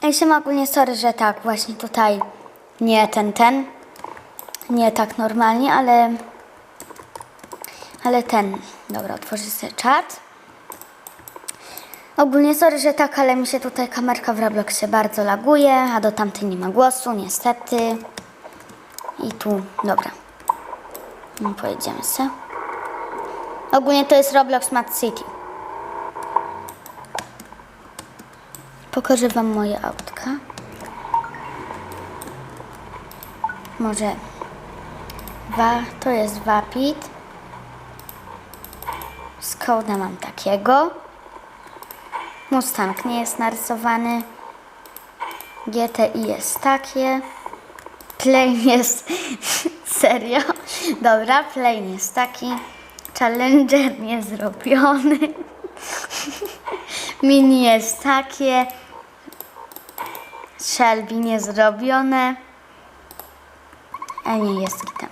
Się ogólnie sorry, że tak, właśnie tutaj nie ten, ten. Nie tak normalnie, ale... Ale ten. Dobra, otworzę sobie czat. Ogólnie sorry, że tak, ale mi się tutaj kamerka w Robloxie bardzo laguje, a do tamtej nie ma głosu, niestety. I tu, dobra. No, pojedziemy se. Ogólnie to jest Roblox Mad City. Pokażę Wam moje autka. Może wa, to jest Wapit. Skoda mam takiego. Mustang nie jest narysowany. GTI jest takie. Plane jest... Serio? Dobra, plane jest taki. Challenger nie zrobiony. Mini jest takie. Shelby zrobione. A nie jest tam.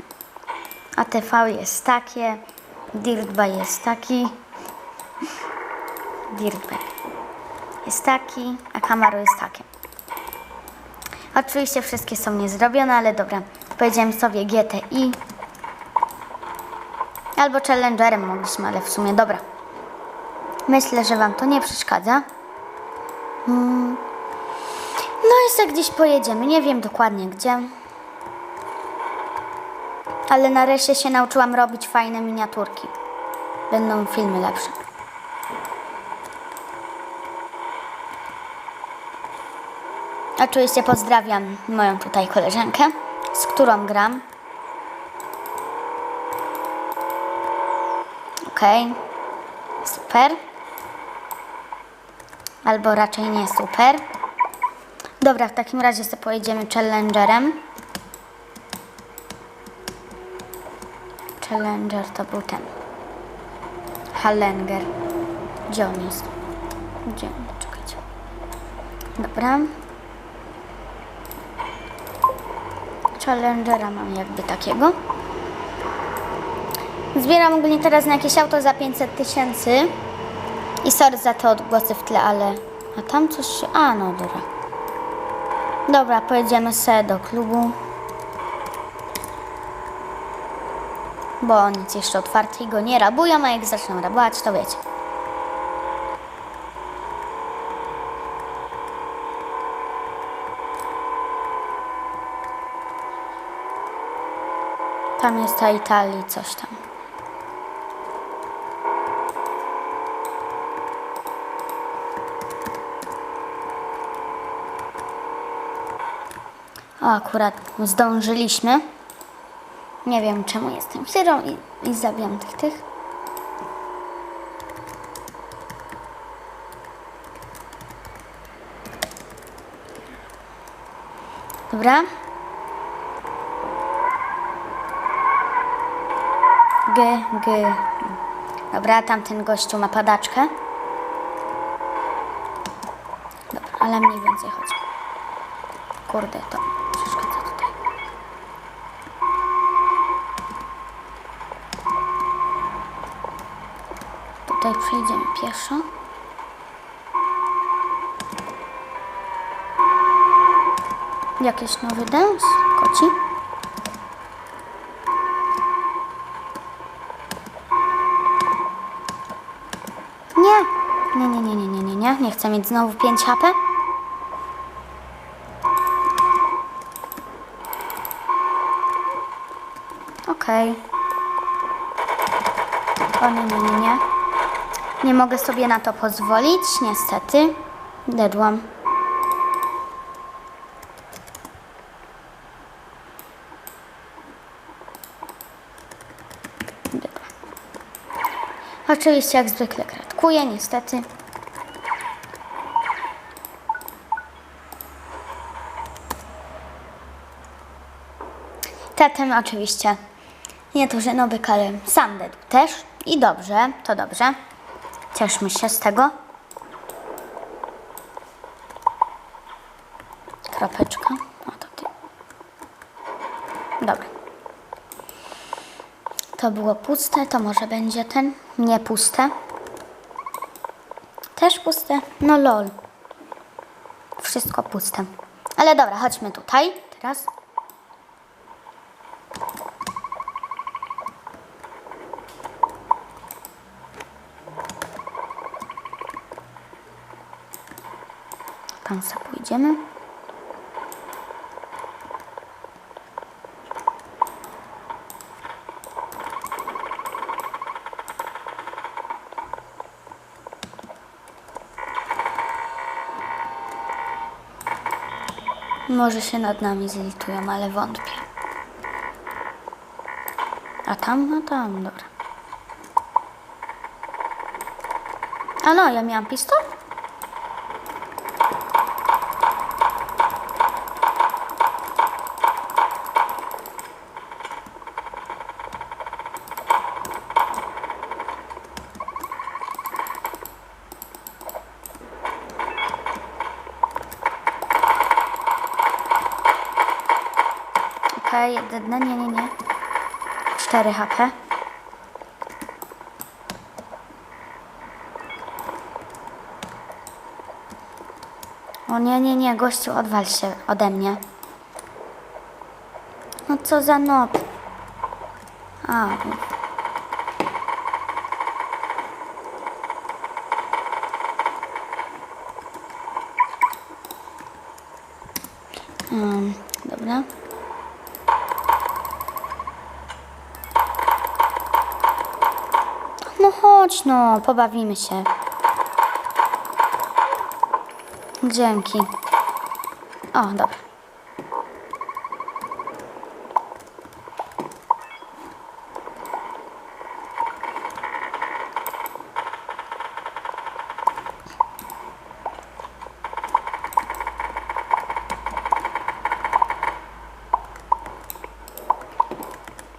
ATV jest takie. Dirtbag jest taki. Dirtbag jest taki, a Camaro jest takie. Oczywiście wszystkie są niezrobione, ale dobra. Powiedziałem sobie GTI. Albo Challengerem mogliśmy, ale w sumie dobra. Myślę, że Wam to nie przeszkadza. Mm. No sobie gdzieś pojedziemy. Nie wiem dokładnie gdzie. Ale nareszcie się nauczyłam robić fajne miniaturki. Będą filmy lepsze. Oczywiście pozdrawiam moją tutaj koleżankę, z którą gram. Okej. Super. Albo raczej nie super. Dobra, w takim razie sobie pojedziemy Challengerem. Challenger to był ten. Hallenger. Gdzie on jest? Gdzie on? Czekajcie. Dobra. Challengera mam jakby takiego. Zbieram ogólnie teraz na jakieś auto za 500 tysięcy. I sorry za te odgłosy w tle, ale... A tam coś się... A, no dobra. Dobra, pojedziemy sobie do klubu. Bo nic jeszcze otwarty i go nie rabują, a jak zaczną rabować, to wiecie. Tam jest ta Italii, coś tam. O, akurat zdążyliśmy. Nie wiem czemu jestem syrą i, i zabijam tych tych. Dobra. G, G. Dobra, tamten gościu ma padaczkę. Dobra, ale mniej więcej chodzi. Kurde, to przeszkadza tutaj. Tutaj przejdziemy pieszo. Jakiś nowy dance? Koci? Nie. Nie, nie, nie, nie, nie, nie, nie. Chcę mieć znowu 5 HP. Okej. O nie, nie, nie, nie. Nie mogę sobie na to pozwolić, niestety. Dedłam. Oczywiście jak zwykle kratkuję, niestety. Tatem oczywiście nie to, że nowy ale sam dedł też. I dobrze, to dobrze. Cieszmy się z tego. Kropeczka. O, to ty. Dobra. To było puste, to może będzie ten. Nie puste. Też puste. No lol. wszystko puste. Ale dobra, chodźmy tutaj teraz. Sobie pójdziemy. Może się nad nami zlitują, ale wątpię. A tam? No tam, dobra. A no, ja miałam pistolet? Okej, okay, nie, nie, nie. 4 HP. O nie, nie, nie, gościu, odwal się ode mnie. No co za nob. A, um, dobra. No chodź no, pobawimy się. Dzięki. O, dobra.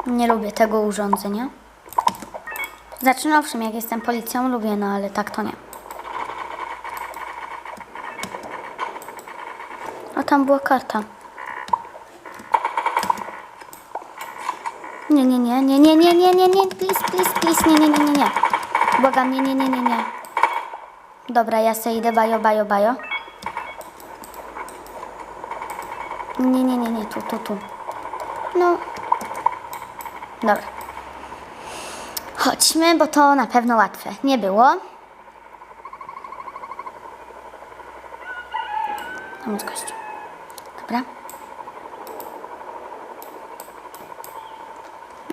Nie lubię tego urządzenia. Znaczy, no owszem, jak jestem policją, lubię, no ale tak to nie. A tam była karta. Nie, nie, nie, nie, nie, nie, nie, nie, nie, please, please, please, nie, nie, nie, nie, nie. Błagam, nie, nie, nie, nie, nie. Dobra, ja se idę, bajo, bajo, bajo. Nie, nie, nie, nie, tu, tu, tu. No. Dobra. Chodźmy, bo to na pewno łatwe. Nie było. Tam jest gościu. Dobra.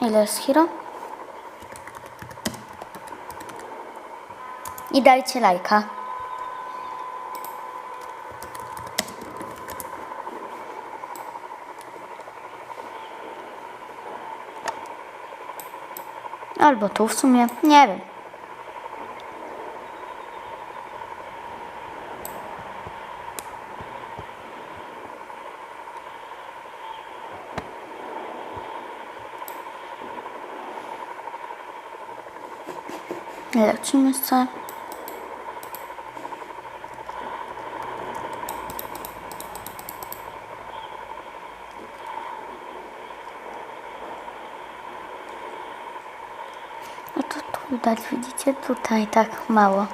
Ile jest hero? I dajcie lajka. Albo tu w sumie, nie wiem. Lecimy se. No to tu widzicie? Tutaj tak mało.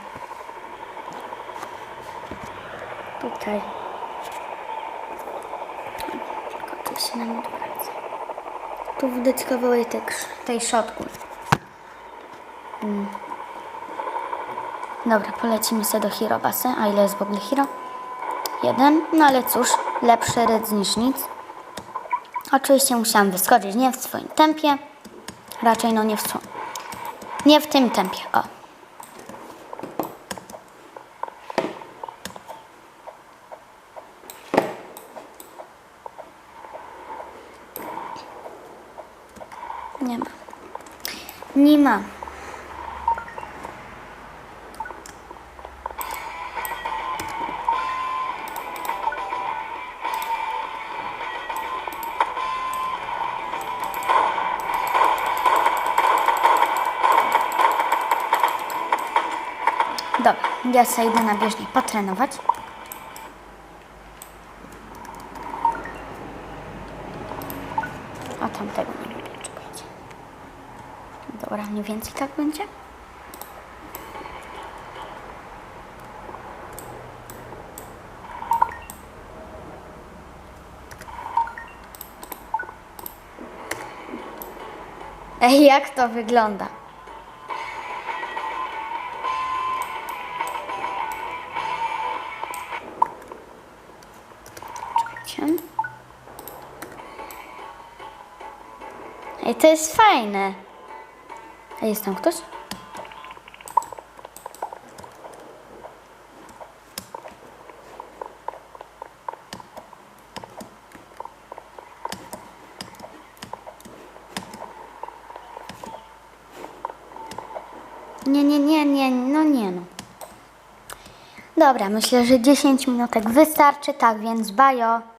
Tutaj. Tylko to się nam odwraca. Tu widać kawałek tej, tej szotku. Mm. Dobra, polecimy sobie do Hirobasy. A ile jest w ogóle Hiro? Jeden. No ale cóż, lepszy rydz niż nic. Oczywiście musiałam wyskoczyć nie w swoim tempie. Raczej no nie w swoim. Nie w tym tempie, o. Nie ma. Nie ma. Ja sobie idę na bieżnię potrenować. A tamtego nie lubię, czekajcie. Dobra, mniej więcej tak będzie. Ej, jak to wygląda? Ej, to jest fajne. A jest tam ktoś? Nie, nie, nie, nie, no nie no. Dobra, myślę, że 10 minutek wystarczy, tak więc bajo.